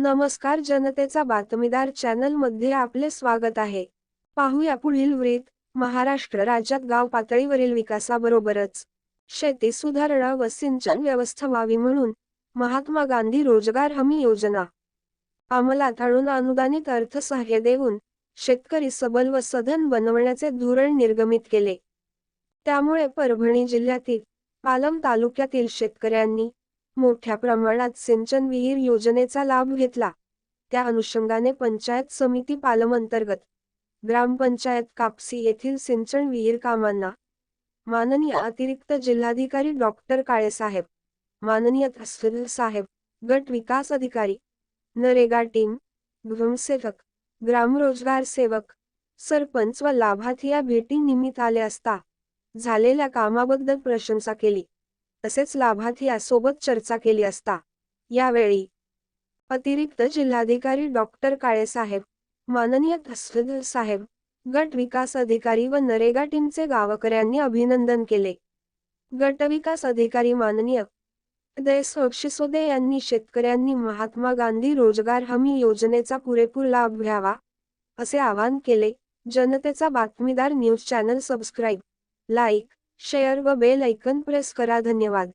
नमस्कार जनतेचा बातमीदार चॅनलमध्ये आपले स्वागत आहे. पाहूया पुढील वृत्त. महाराष्ट्र राज्यात गाव पातळीवरील विकासाबरोबरच शेती सुधारणा व सिंचन व्यवस्था व्हावी म्हणून महात्मा गांधी रोजगार हमी योजना. अंमलात आणून अनुदानित अर्थसहाय्य देऊन शेतकरी सबल व सधन बनवण्याचे धोरण निर्गमित केले. त्यामुळे परभणी जिल्ह्यातील पालम तालुक्यातील शेतकऱ्यांनी मोठ्या प्रमाणात सिंचन विहीर योजनेचा लाभ घेतला. त्या अनुषंगाने पंचायत समिती पालम अंतर्गत ग्रामपंचायत कापसी येथील सिंचन विहीर कामांना माननीय अतिरिक्त जिल्हाधिकारी डॉक्टर काळेसाहेब माननीय तहसील साहेब गट विकास अधिकारी नरेगा टीम गृहसेवक ग्रामरोजगार सेवक सरपंच व लाभार्थी या भेटी निमित्त आले असता झालेल्या कामाबद्दल प्रशंसा केली. तसेच लाभार्थीयासोबत चर्चा केली असता. यावेळी अतिरिक्त जिल्हाधिकारी डॉक्टर काळेसाहेब माननीय तहसीलदार साहेब गट विकास अधिकारी व नरेगा टीमचे गावकऱ्यांनी अभिनंदन केले. गट विकास अधिकारी माननीय उदय यांनी शेतकऱ्यांनी महात्मा गांधी रोजगार हमी योजनेचा पुरेपूर लाभ घ्यावा असे आवाहन केले. जनतेचा बातमीदार news channel subscribe like share व बेल ऐकन प्रेस करा. धन्यवाद.